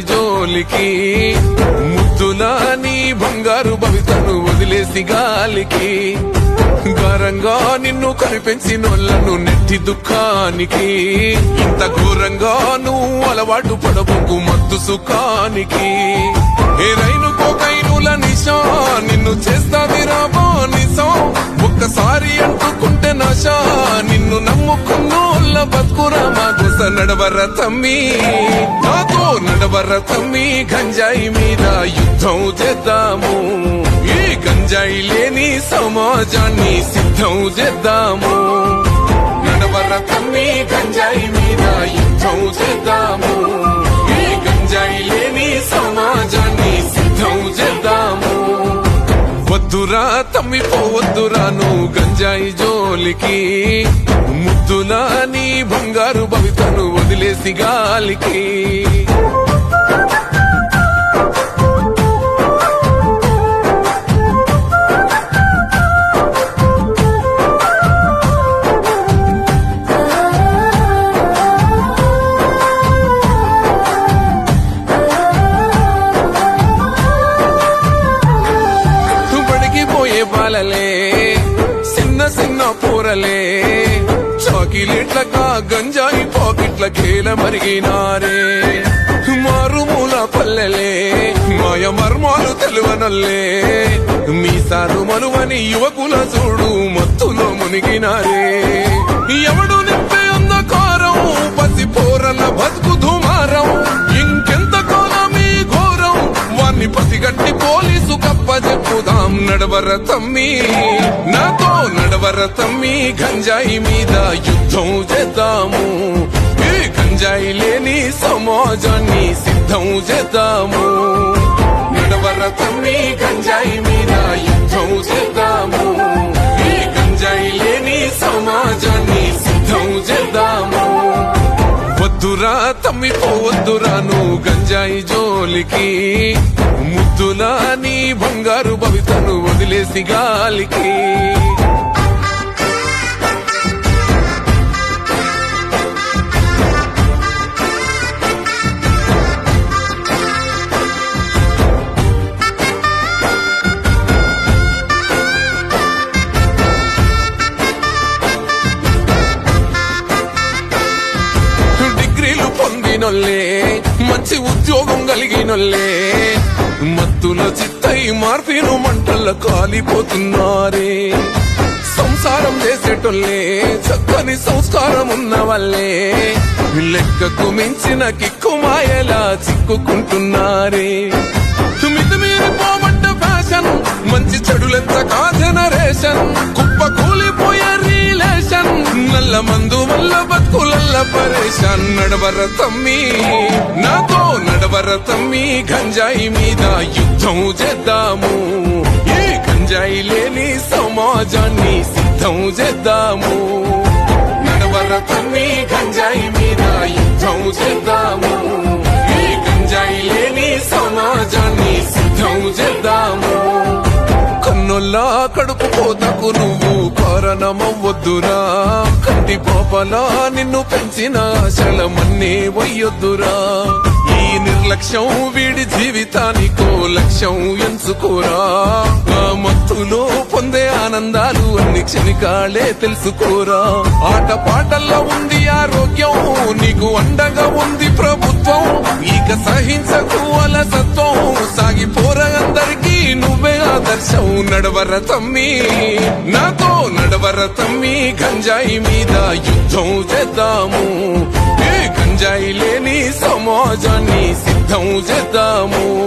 జోలికి. ముద్దులా నీ బంగారు భవితను వదిలేసి గాలికి. ఘోరంగా నిన్ను కనిపెంచినోళ్ళను నెట్టి దుఃఖానికి. ఇంత ఘోరంగా నువ్వు అలవాటు పడబోకు మత్తు సుఖానికి. ఏ రైలు కోకైనుల నిశా నిన్ను చేస్తాది రాబో నిశా ఒక్కసారి అంటుకుంటే నాశా నిన్ను నమ్ముకున్నోళ్ళ బతుకురా మా గుస నడవర తమ్మి. నాతో నడవర తమ్మి గంజాయి మీద యుద్ధం చేద్దాము. ఈ గంజాయి లేని సమాజాన్ని సిద్ధం చేద్దాము. నడవర తమ్మి గంజాయి మీద యుద్ధం చేద్దాము. నమ్మి తమ్మి పోవద్దురా నువ్వు గంజాయి జోలికి. ముద్దులా నీ బంగారు భవితను వదిలేసి గాలికి. బాలలే చిన్న చిన్న పూరలే. చాకిలెట్లక గంజాయి పాకెట్ల కేల మరిగినారే. మారుమూల పల్లెలే మాయ మర్మాలు తెలువనల్లే. మీసాలు మనువని యువకుల చూడు మత్తులో మునిగినారే. ఎవడు నింపే అంధకారం పసి పోరల బతుకు ధుమారం. నడవర తమ్మి నాతో నడవర తమ్మి గంజాయి మీద యుద్ధం చేద్దాము. ఈ గంజాయి లేని సమాజాన్ని సిద్ధం చేద్దాము. నడవర తమ్మి గంజాయి మీద యుద్ధం చేద్దాము. ఈ గంజాయి లేని సమాజాన్ని వద్దురా తమ్మి పోవద్దురా నువ్వు గంజాయి జోలికి. ముద్దులా నీ బంగారు భవితను వదిలేసి గాలికి. పొందినొల్లే మంచి ఉద్యోగం కలిగినొల్లే. మత్తుల చిత్తై మార్పిను మంటల్లో కాలిపోతున్నారే. సంసారం చేసేటోళ్ళే చక్కని సంస్కారం ఉన్న వాళ్ళే లెక్కకు మించిన కిక్కు మాయలా చిక్కుకుంటున్నారే. మితి మీరి ఫ్యాషన్ మంచి చెడులెంత కా జనరేషన్ కుప్ప కూలిపోయే వల్ల మందు వల్ల బతుకులల్ల పరేషాన్ నడవర తమ్మి. నాతో నడవర తమ్మి గంజాయి మీద యుద్ధం చేద్దాము. ఏ గంజాయి లేని సమాజాన్ని సిద్ధం చేద్దాము. నడవర తమ్మి గంజాయి మీద యుద్ధం చేద్దాము. ఏ గంజాయి లేని సమాజాన్ని సిద్ధం చేద్దాము. కన్నుల్లా కడుపు పోతకు నువ్వు కారణమవ్వద్దురా కంటి పాపలా నిన్ను పెంచిన ఆశలమన్నీ వయ్యొద్దురా. ఈ నిర్లక్ష్యం వీడి జీవితానికో లక్ష్యం ఎంచుకోరా. మత్తులో పొందే ఆనందాలు అన్ని క్షణికాలే తెలుసుకోరా. ఆట పాటల్లో ఉంది ఆరోగ్యం నీకు అండగా ఉంది ప్రభుత్వం. ఇక సహించకు అలసత్వం. నువ్వే నడవర తమ్మి నాతో నడవర తమ్మి గంజాయి మీద యుద్ధం చేద్దాము. ఏ గంజాయి లేని సమాజాన్ని సిద్ధం చేద్దాము.